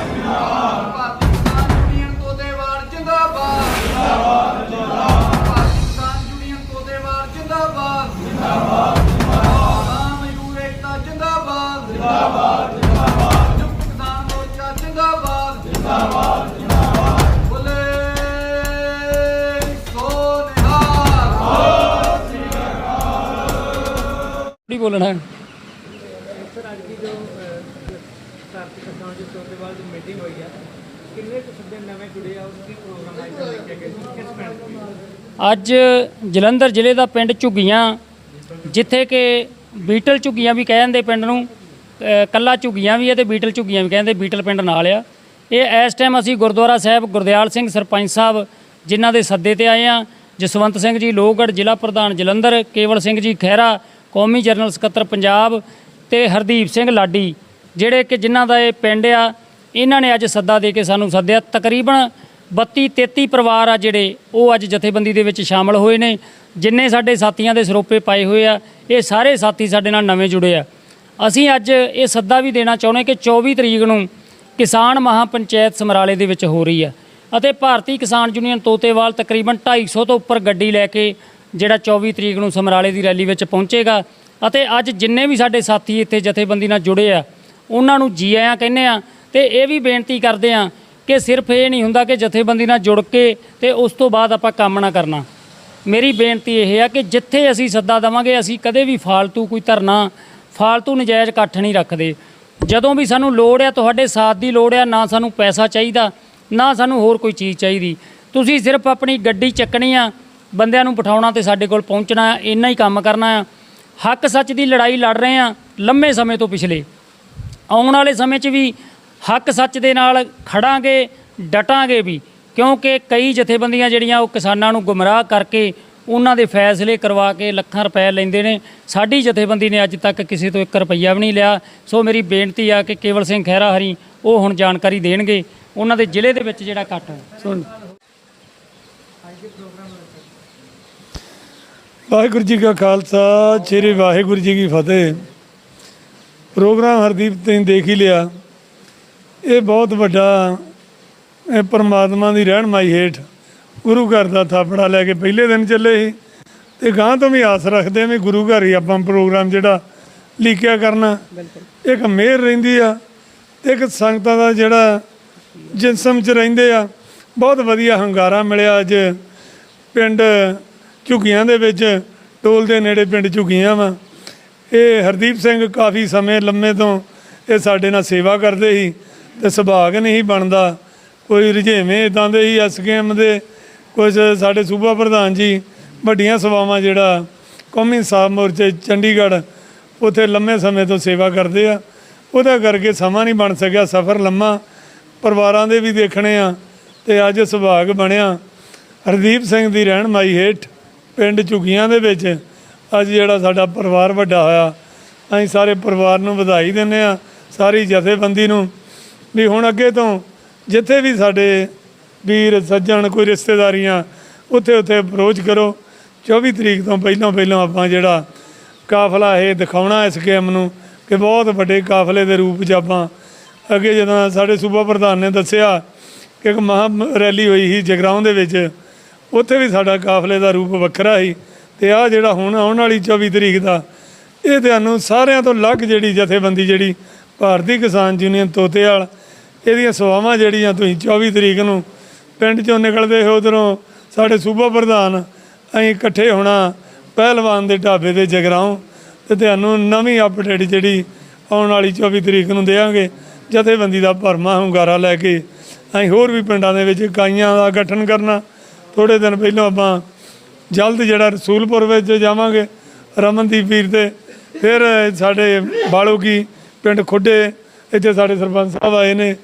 ਭਾਰਤੀ ਕਿਸਾਨ ਯੂਨੀਅਨ ਕੋਦੇਵਾਲ ਜਿੰਦਾਬਾਦ ਜਿੰਦਾਬਾਦ ਜਿੰਦਾਬਾਦ ਭਾਰਤੀ ਕਿਸਾਨ ਯੂਨੀਅਨ ਕੋਦੇਵਾਲ ਜਿੰਦਾਬਾਦ ਜਿੰਦਾਬਾਦ ਜਿੰਦਾਬਾਦ ਮਜ਼ਦੂਰ ਏਕਤਾ ਜਿੰਦਾਬਾਦ ਜਿੰਦਾਬਾਦ ਜਿੰਦਾਬਾਦ ਸੰਯੁਕਤ ਕਿਸਾਨ ਮੋਰਚਾ ਜਿੰਦਾਬਾਦ ਜਿੰਦਾਬਾਦ ਬੋਲਣਾ ਹੈ? ਸਰ ਅੱਜ ਦੀ ਜੋ ਭਾਰਤੀ ਕਿਸਾਨ ਜੀ ਚੌਥੇਵਾਲ ਦੀ ਮੀਟਿੰਗ ਹੋਈ ਆ ਕਿੰਨੇ ਕੁ ਸੱਦੇ ਨਵੇਂ ਜੁੜੇ ਆ ਉਸ ਦੀ ਪ੍ਰੋਗਰਾਮ ਲੈ ਕੇ ਗਏ ਕਿਸ ਪਿੰਡ ਅੱਜ ਜਲੰਧਰ ਜ਼ਿਲ੍ਹੇ ਦਾ ਪਿੰਡ ਝੁੱਗੀਆਂ ਜਿੱਥੇ ਕਿ ਬੀਟਲ ਝੁੱਗੀਆਂ ਵੀ ਕਹਿ ਜਾਂਦੇ ਪਿੰਡ ਨੂੰ ਅ, ਕੱਲਾ ਝੁੱਗੀਆਂ ਵੀ ਹੈ ਤੇ ਬੀਟਲ ਝੁੱਗੀਆਂ ਵੀ ਕਹਿੰਦੇ ਬੀਟਲ ਪਿੰਡ ਨਾਲ ਆ। ਇਹ ਇਸ ਟਾਈਮ ਅਸੀਂ ਗੁਰਦੁਆਰਾ ਸਾਹਿਬ ਗੁਰਦਿਆਲ ਸਿੰਘ ਸਰਪੰਚ ਸਾਹਿਬ ਜਿਨ੍ਹਾਂ ਦੇ ਸੱਦੇ ਤੇ ਆਏ ਆ ਜਸਵੰਤ ਸਿੰਘ ਜੀ ਲੋਹਗੜ੍ਹ ਜ਼ਿਲ੍ਹਾ ਪ੍ਰਧਾਨ ਜਲੰਧਰ ਕੇਵਲ ਸਿੰਘ ਜੀ ਖਹਿਰਾ ਕੌਮੀ ਜਨਰਲ ਸਕੱਤਰ ਪੰਜਾਬ ਤੇ ਹਰਦੀਪ ਸਿੰਘ ਲਾਡੀ। ਜਿਹੜੇ ਕਿ ਜਿਨ੍ਹਾਂ ਦਾ ਇਹ ਪਿੰਡ ਆ, ਇਹਨਾਂ ਨੇ ਅੱਜ ਸੱਦਾ ਦੇ ਕੇ ਸਾਨੂੰ ਸੱਦਿਆ। ਤਕਰੀਬਨ 32 33 ਪਰਿਵਾਰ ਆ ਜਿਹੜੇ ਉਹ ਅੱਜ ਜਥੇਬੰਦੀ ਦੇ ਵਿੱਚ ਸ਼ਾਮਲ ਹੋਏ ਨੇ। ਜਿੰਨੇ ਸਾਡੇ ਸਾਥੀਆਂ ਦੇ ਸਰੋਪੇ ਪਾਏ ਹੋਏ ਆ, ਇਹ ਸਾਰੇ ਸਾਥੀ ਸਾਡੇ ਨਾਲ ਨਵੇਂ ਜੁੜੇ ਆ। ਅਸੀਂ ਅੱਜ ਇਹ ਸੱਦਾ ਵੀ ਦੇਣਾ ਚਾਹੁੰਦੇ ਕਿ 24 ਤਰੀਕ ਨੂੰ ਕਿਸਾਨ ਮਹਾਪੰਚਾਇਤ ਸਮਰਾਲੇ ਦੇ ਵਿੱਚ ਹੋ ਰਹੀ ਆ ਅਤੇ ਭਾਰਤੀ ਕਿਸਾਨ ਯੂਨੀਅਨ ਤੋਤੇਵਾਲ ਤਕਰੀਬਨ 250 ਤੋਂ ਉੱਪਰ ਗੱਡੀ ਲੈ ਕੇ ਜਿਹੜਾ 24 ਤਰੀਕ ਨੂੰ ਸਮਰਾਲੇ ਦੀ ਰੈਲੀ ਵਿੱਚ ਪਹੁੰਚੇਗਾ। ਅਤੇ ਅੱਜ ਜਿੰਨੇ ਵੀ ਸਾਡੇ ਸਾਥੀ ਇੱਥੇ ਜਥੇਬੰਦੀ ਨਾਲ ਜੁੜੇ ਆ ਉਹਨਾਂ ਨੂੰ ਜੀ ਆਇਆਂ ਕਹਿੰਦੇ ਆ ਤੇ ਇਹ ਵੀ ਬੇਨਤੀ ਕਰਦੇ ਆ ਕਿ ਸਿਰਫ ਇਹ ਨਹੀਂ ਹੁੰਦਾ ਕਿ ਜਥੇਬੰਦੀ ਨਾਲ ਜੁੜ ਕੇ ਤੇ ਉਸ ਤੋਂ ਬਾਅਦ ਆਪਾਂ ਕੰਮ ਨਾ ਕਰਨਾ। ਮੇਰੀ ਬੇਨਤੀ ਇਹ ਹੈ ਕਿ ਜਿੱਥੇ ਅਸੀਂ ਸੱਦਾ ਦੇਵਾਂਗੇ, ਅਸੀਂ ਕਦੇ ਵੀ ਫਾਲਤੂ ਕੋਈ ਧਰਨਾ, ਫਾਲਤੂ ਨਜਾਇਜ਼ ਇਕੱਠ ਨਹੀਂ ਰੱਖਦੇ। ਜਦੋਂ ਵੀ ਸਾਨੂੰ ਲੋੜ ਆ ਤੁਹਾਡੇ ਸਾਥ ਦੀ ਲੋੜ ਆ ਨਾ ਸਾਨੂੰ ਪੈਸਾ ਚਾਹੀਦਾ, ਨਾ ਸਾਨੂੰ ਹੋਰ ਕੋਈ ਚੀਜ਼ ਚਾਹੀਦੀ। ਤੁਸੀਂ ਸਿਰਫ ਆਪਣੀ ਗੱਡੀ ਚੱਕਣੀ ਆ, ਬੰਦਿਆਂ ਨੂੰ ਬਿਠਾਉਣਾ ਤੇ ਸਾਡੇ ਕੋਲ ਪਹੁੰਚਣਾ ਆ, ਇੰਨਾ ਹੀ ਕੰਮ ਕਰਨਾ ਆ। ਹੱਕ ਸੱਚ ਦੀ ਲੜਾਈ ਲੜ ਰਹੇ ਆ, ਲੰਮੇ ਸਮੇਂ ਤੋਂ ਪਿਛਲੇ। ਆਉਣ ਵਾਲੇ ਸਮੇਂ 'ਚ ਵੀ ਹੱਕ ਸੱਚ ਦੇ ਨਾਲ ਖੜਾਂਗੇ, ਡਟਾਂਗੇ ਵੀ, ਕਿਉਂਕਿ ਕਈ ਜਥੇਬੰਦੀਆਂ ਜਿਹੜੀਆਂ ਉਹ ਕਿਸਾਨਾਂ ਨੂੰ ਗੁੰਮਰਾਹ ਕਰਕੇ ਉਹਨਾਂ ਦੇ ਫੈਸਲੇ ਕਰਵਾ ਕੇ ਲੱਖਾਂ ਰੁਪਏ ਲੈਂਦੇ ਨੇ। ਸਾਡੀ ਜਥੇਬੰਦੀ ਨੇ ਅੱਜ ਤੱਕ ਕਿਸੇ ਤੋਂ 1 ਰੁਪਈਆ ਵੀ ਨਹੀਂ ਲਿਆ। ਸੋ ਮੇਰੀ ਬੇਨਤੀ ਆ ਕਿ ਕੇਵਲ ਸਿੰਘ ਖਹਿਰਾ ਹਰੀ ਉਹ ਹੁਣ ਜਾਣਕਾਰੀ ਦੇਣਗੇ। ਉਹਨਾਂ ਦੇ ਜ਼ਿਲ੍ਹੇ ਦੇ ਵਿੱਚ ਜਿਹੜਾ ਇਕੱਠ ਸੁਣ। ਵਾਹਿਗੁਰੂ ਜੀ ਕਾ ਖਾਲਸਾ, ਸ੍ਰੀ ਵਾਹਿਗੁਰੂ ਜੀ ਕੀ ਫਤਿਹ। ਪ੍ਰੋਗਰਾਮ ਹਰਦੀਪ ਤੁਸੀਂ ਦੇਖ ਹੀ ਲਿਆ। ਇਹ ਬਹੁਤ ਵੱਡਾ ਇਹ ਪਰਮਾਤਮਾ ਦੀ ਰਹਿਨਮਾਈ ਹੇਠ ਗੁਰੂ ਘਰ ਦਾ ਥਾਪੜਾ ਲੈ ਕੇ ਪਹਿਲੇ ਦਿਨ ਚੱਲੇ ਸੀ ਤੇ ਗਾਂ ਤੋਂ ਵੀ ਆਸ ਰੱਖਦੇ ਵੀ ਗੁਰੂ ਘਰ ਹੀ ਆਪਾਂ ਪ੍ਰੋਗਰਾਮ ਜਿਹੜਾ ਲੀਕਿਆ ਕਰਨਾ। ਇੱਕ ਮਿਹਰ ਰਹਿੰਦੀ ਆ ਤੇ ਇੱਕ ਸੰਗਤਾਂ ਦਾ ਜਿਹੜਾ ਜਿਸਮ 'ਚ ਰਹਿੰਦੇ ਆ ਬਹੁਤ ਵਧੀਆ ਹੰਗਾਰਾ ਮਿਲਿਆ ਅੱਜ ਪਿੰਡ ਝੁੱਗੀਆਂ ਦੇ ਵਿੱਚ। ਟੋਲ ਦੇ ਨੇੜੇ ਪਿੰਡ ਝੁੱਗੀਆਂ ਵਾ। ਇਹ ਹਰਦੀਪ ਸਿੰਘ ਕਾਫੀ ਸਮੇਂ ਲੰਮੇ ਤੋਂ ਇਹ ਸਾਡੇ ਨਾਲ ਸੇਵਾ ਕਰਦੇ ਸੀ ਤੇ ਸੁਭਾਗ ਨਹੀਂ ਬਣਦਾ। ਕੋਈ ਰੁਝੇਵੇਂ ਇਦਾਂ ਦੇ ਹੀ ਐਸਕੇਐਮ ਦੇ ਕੁਝ ਸਾਡੇ ਸੂਬਾ ਪ੍ਰਧਾਨ ਜੀ, ਵੱਡੀਆਂ ਸੇਵਾਵਾਂ ਜਿਹੜਾ ਕੌਮੀ ਸਾਹ ਮੋਰਚੇ ਚੰਡੀਗੜ੍ਹ, ਉਥੇ ਲੰਮੇ ਸਮੇਂ ਤੋਂ ਸੇਵਾ ਕਰਦੇ ਆ। ਉਹਦਾ ਕਰਕੇ ਸਮਾਂ ਨਹੀਂ ਬਣ ਸਕਿਆ, ਸਫ਼ਰ ਲੰਮਾ, ਪਰਿਵਾਰਾਂ ਦੇ ਵੀ ਦੇਖਣੇ ਆ ਤੇ ਅੱਜ ਸੁਭਾਗ ਬਣਿਆ। ਹਰਦੀਪ ਸਿੰਘ ਦੀ ਰਹਿਨਮਾਈ ਹੇਠ ਪਿੰਡ ਝੁਗੀਆਂ ਦੇ ਵਿੱਚ ਅੱਜ ਜਿਹੜਾ ਸਾਡਾ ਪਰਿਵਾਰ ਵੱਡਾ ਹੋਇਆ, ਅਸੀਂ ਸਾਰੇ ਪਰਿਵਾਰ ਨੂੰ ਵਧਾਈ ਦਿੰਦੇ ਆ ਸਾਰੀ ਜਥੇਬੰਦੀ ਨੂੰ। ਵੀ ਹੁਣ ਅੱਗੇ ਤੋਂ ਜਿੱਥੇ ਵੀ ਸਾਡੇ ਵੀਰ, ਸੱਜਣ, ਕੋਈ ਰਿਸ਼ਤੇਦਾਰੀਆਂ ਉੱਥੇ ਉੱਥੇ ਅਪਰੋਚ ਕਰੋ। 24 ਤਰੀਕ ਤੋਂ ਪਹਿਲਾਂ ਪਹਿਲਾਂ ਆਪਾਂ ਜਿਹੜਾ ਕਾਫਲਾ ਇਹ ਦਿਖਾਉਣਾ ਇਸ ਗੇਮ ਨੂੰ ਕਿ ਬਹੁਤ ਵੱਡੇ ਕਾਫਲੇ ਦੇ ਰੂਪ 'ਚ ਆਪਾਂ ਅੱਗੇ ਜਦੋਂ ਸਾਡੇ ਸੂਬਾ ਪ੍ਰਧਾਨ ਨੇ ਦੱਸਿਆ ਕਿ ਇੱਕ ਮਹਾ ਰੈਲੀ ਹੋਈ ਸੀ ਜਗਰਾਉਂ ਦੇ ਵਿੱਚ, ਉੱਥੇ ਵੀ ਸਾਡਾ ਕਾਫਲੇ ਦਾ ਰੂਪ ਵੱਖਰਾ ਸੀ। ਤੇ ਆ ਜਿਹੜਾ ਹੁਣ ਆਉਣ ਵਾਲੀ 24 ਤਰੀਕ ਦਾ, ਇਹ ਤੁਹਾਨੂੰ ਸਾਰਿਆਂ ਤੋਂ ਅਲੱਗ ਜਿਹੜੀ ਜਥੇਬੰਦੀ ਜਿਹੜੀ ਭਾਰਤੀ ਕਿਸਾਨ ਯੂਨੀਅਨ ਤੋਤੇਵਾਲ, ਇਹਦੀਆਂ ਸੇਵਾਵਾਂ ਜਿਹੜੀਆਂ ਤੁਸੀਂ 24 ਤਰੀਕ ਨੂੰ ਪਿੰਡ ਚੋਂ ਨਿਕਲਦੇ ਹੋ ਉਧਰੋਂ ਸਾਡੇ ਸੂਬਾ ਪ੍ਰਧਾਨ, ਅਸੀਂ ਇਕੱਠੇ ਹੋਣਾ ਪਹਿਲਵਾਨ ਦੇ ਢਾਬੇ ਤੇ ਜਗਰਾਉਂ ਤੇ ਤੁਹਾਨੂੰ ਨਵੀਂ ਅਪਡੇਟ ਜਿਹੜੀ ਆਉਣ ਵਾਲੀ 24 ਤਰੀਕ ਨੂੰ ਦੇਵਾਂਗੇ। ਜਥੇਬੰਦੀ ਦਾ ਭਰਮਾ ਹੁੰਗਾਰਾ ਲੈ ਕੇ ਅਸੀਂ ਹੋਰ ਵੀ ਪਿੰਡਾਂ ਦੇ ਵਿੱਚ ਇਕਾਈਆਂ ਦਾ ਗਠਨ ਕਰਨਾ। ਥੋੜੇ ਦਿਨ ਪਹਿਲਾਂ ਆਪਾਂ ਜਲਦ ਜਿਹੜਾ ਰਸੂਲਪੁਰ ਵਿੱਚ ਜਾਵਾਂਗੇ, ਰਮਨਦੀਪ ਵੀਰ ਤੇ ਫਿਰ ਸਾਡੇ ਬਾਲੋ ਪਿੰਡ ਖੁੱਡੇ, ਇੱਥੇ ਸਾਡੇ ਸਰਪੰਚ ਸਾਹਿਬ ਆਏ ਨੇ।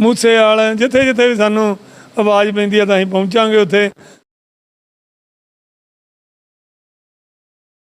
ਮੂਸੇ ਵਾਲ ਜਿੱਥੇ ਜਿੱਥੇ ਵੀ ਸਾਨੂੰ ਆਵਾਜ਼ ਪੈਂਦੀ ਹੈ ਤਾਂ ਅਸੀਂ ਪਹੁੰਚਾਂਗੇ ਉੱਥੇ।